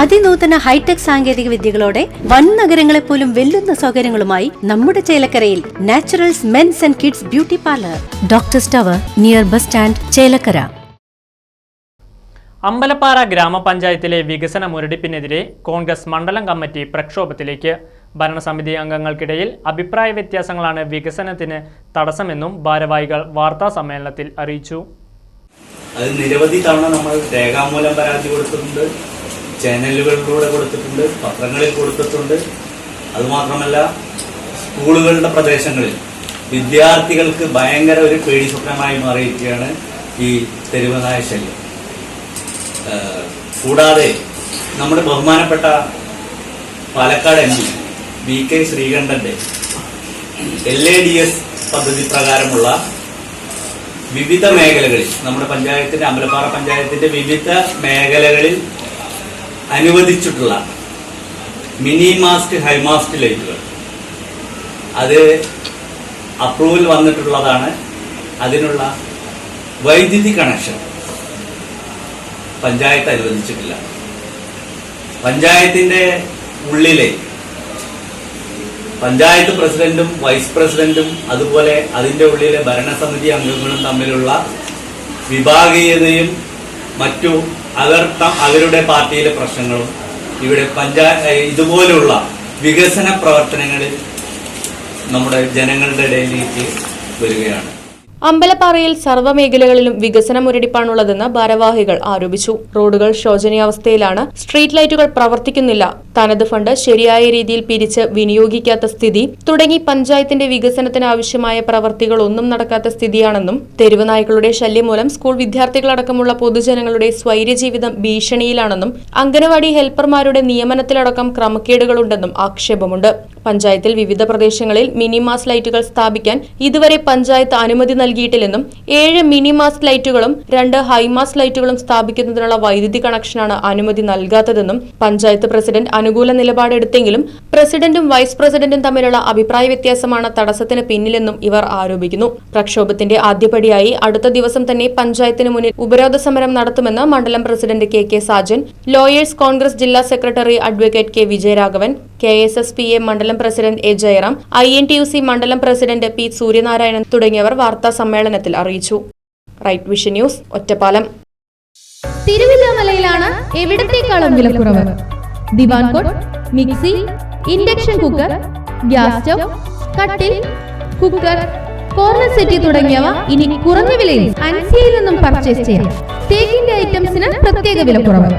അതിനൂതന hi tech സാങ്കേതിക വിദ്യകളോടെ വൻ നഗരങ്ങളെ പോലും വെല്ലുന്ന സൗകര്യങ്ങളുമായി നമ്മുടെ ചേലക്കരയിൽ naturals men's and kids beauty parlour. Doctor സ്റ്റവർ near bus stand Chelakkara. Ambalappara ഗ്രാമപഞ്ചായത്തിലെ വികസന മുരടിപ്പിനെതിരെ കോൺഗ്രസ് മണ്ഡലം കമ്മിറ്റി പ്രക്ഷോഭത്തിലേക്ക് ഭരണസമിതി അംഗങ്ങൾക്കിടയിൽ അഭിപ്രായ വ്യത്യാസങ്ങളാണ് വികസനത്തിന് തടസ്സമെന്നും ഭാരവാഹികൾ വാർത്താ സമ്മേളനത്തിൽ അറിയിച്ചു. അത് നിരവധി തവണ നമ്മൾ രേഖാമൂലം പരാതി കൊടുത്തിട്ടുണ്ട്. ചാനലുകളിലൂടെ കൊടുത്തിട്ടുണ്ട് പത്രങ്ങളിൽ കൊടുത്തിട്ടുണ്ട്. അതുമാത്രമല്ല സ്കൂളുകളുടെ പ്രദേശങ്ങളിൽ വിദ്യാർത്ഥികൾക്ക് ഭയങ്കര ഒരു പേടി സ്വപ്നമായി മാറിയിരിക്കുകയാണ് ഈ തെരുവനായ ശല്യം. കൂടാതെ നമ്മുടെ ബഹുമാനപ്പെട്ട Palakkad M P V K ശ്രീകണ്ഠന്റെ L A D S പദ്ധതി പ്രകാരമുള്ള വിവിധ മേഖലകളിൽ നമ്മുടെ പഞ്ചായത്തിന്റെ അമ്പലപ്പാറ പഞ്ചായത്തിന്റെ വിവിധ മേഖലകളിൽ അനുവദിച്ചിട്ടുള്ള മിനി മാസ്റ്റ് ഹൈമാസ്റ്റ് ലൈറ്റുകൾ. അത് അപ്രൂവൽ വന്നിട്ടുള്ളതാണ്. അതിനുള്ള വൈദ്യുതി കണക്ഷൻ പഞ്ചായത്ത് അനുവദിച്ചിട്ടില്ല. പഞ്ചായത്തിന്റെ ഉള്ളിലെ പഞ്ചായത്ത് പ്രസിഡന്റും വൈസ് പ്രസിഡന്റും അതുപോലെ അതിന്റെ ഉള്ളിലെ ഭരണസമിതി അംഗങ്ങളും തമ്മിലുള്ള വിഭാഗീയതയും മറ്റു അവർ അവരുടെ പാർട്ടിയിലെ പ്രശ്നങ്ങളും ഇവിടെ പഞ്ചായത്ത് ഇതുപോലുള്ള വികസന പ്രവർത്തനങ്ങളിൽ നമ്മുടെ ജനങ്ങളുടെ ഇടയിലേക്ക് വരികയാണ്. അമ്പലപ്പാറയിൽ സർവമേഖലകളിലും വികസന മുരടിപ്പാണുള്ളതെന്ന് ഭാരവാഹികൾ ആരോപിച്ചു. റോഡുകൾ ശോചനീയാവസ്ഥയിലാണ്. സ്ട്രീറ്റ് ലൈറ്റുകൾ പ്രവർത്തിക്കുന്നില്ല. തനത് ഫണ്ട് ശരിയായ രീതിയിൽ പിരിച്ച് വിനിയോഗിക്കാത്ത സ്ഥിതി തുടങ്ങി പഞ്ചായത്തിന്റെ വികസനത്തിന് ആവശ്യമായ പ്രവർത്തികൾ ഒന്നും നടക്കാത്ത സ്ഥിതിയാണെന്നും തെരുവ് നായ്ക്കളുടെ ശല്യം മൂലം സ്കൂൾ വിദ്യാർത്ഥികളടക്കമുള്ള പൊതുജനങ്ങളുടെ സ്വൈര്യജീവിതം ഭീഷണിയിലാണെന്നും അംഗനവാടി ഹെൽപ്പർമാരുടെ നിയമനത്തിലടക്കം ക്രമക്കേടുകളുണ്ടെന്നും ആക്ഷേപമുണ്ട്. പഞ്ചായത്തിൽ വിവിധ പ്രദേശങ്ങളിൽ മിനിമാസ് ലൈറ്റുകൾ സ്ഥാപിക്കാൻ ഇതുവരെ പഞ്ചായത്ത് അനുമതി നൽകിയിട്ടില്ലെന്നും ഏഴ് മിനിമാസ് ലൈറ്റുകളും രണ്ട് ഹൈമാസ് ലൈറ്റുകളും സ്ഥാപിക്കുന്നതിനുള്ള വൈദ്യുതി കണക്ഷനാണ് അനുമതി നൽകാത്തതെന്നും പഞ്ചായത്ത് പ്രസിഡന്റ് അനുകൂല നിലപാടെടുത്തെങ്കിലും പ്രസിഡന്റും വൈസ് പ്രസിഡന്റും തമ്മിലുള്ള അഭിപ്രായ വ്യത്യാസമാണ് തടസ്സത്തിന് പിന്നിലെന്നും ഇവർ ആരോപിക്കുന്നു. പ്രക്ഷോഭത്തിന്റെ ആദ്യപടിയായി അടുത്ത ദിവസം തന്നെ പഞ്ചായത്തിന് മുന്നിൽ ഉപരോധ സമരം നടത്തുമെന്ന് മണ്ഡലം president K K Sajan lawyers Congress ജില്ലാ secretary advocate K Vijayaraghavan K S S P A മണ്ഡലം president A Jayaram I N T U C മണ്ഡലം പ്രസിഡന്റ് പി സൂര്യനാരായണൻ തുടങ്ങിയവർ വാർത്താ സമ്മേളനത്തിൽ അറിയിച്ചു. Right vision news Ottapalam. തിരുവില്ലാമലയിലാണ് എവിടത്തേക്കാളും divan cot mixie induction cooker gas stove കട്ടിൽ cooker corner settee തുടങ്ങിയവ ഇനി കുറഞ്ഞ വിലയിൽ നിന്നും പർച്ചേസ് ചെയ്യാം. തേക്കിന്റെ ഐറ്റംസിന് പ്രത്യേക വിലക്കുറവ്.